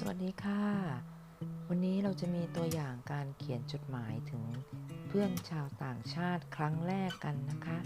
สวัสดีค่ะ วันนี้เราจะมีตัวอย่างการเขียนจดหมายถึงเพื่อนชาวต่างชาติครั้งแรกกันนะคะ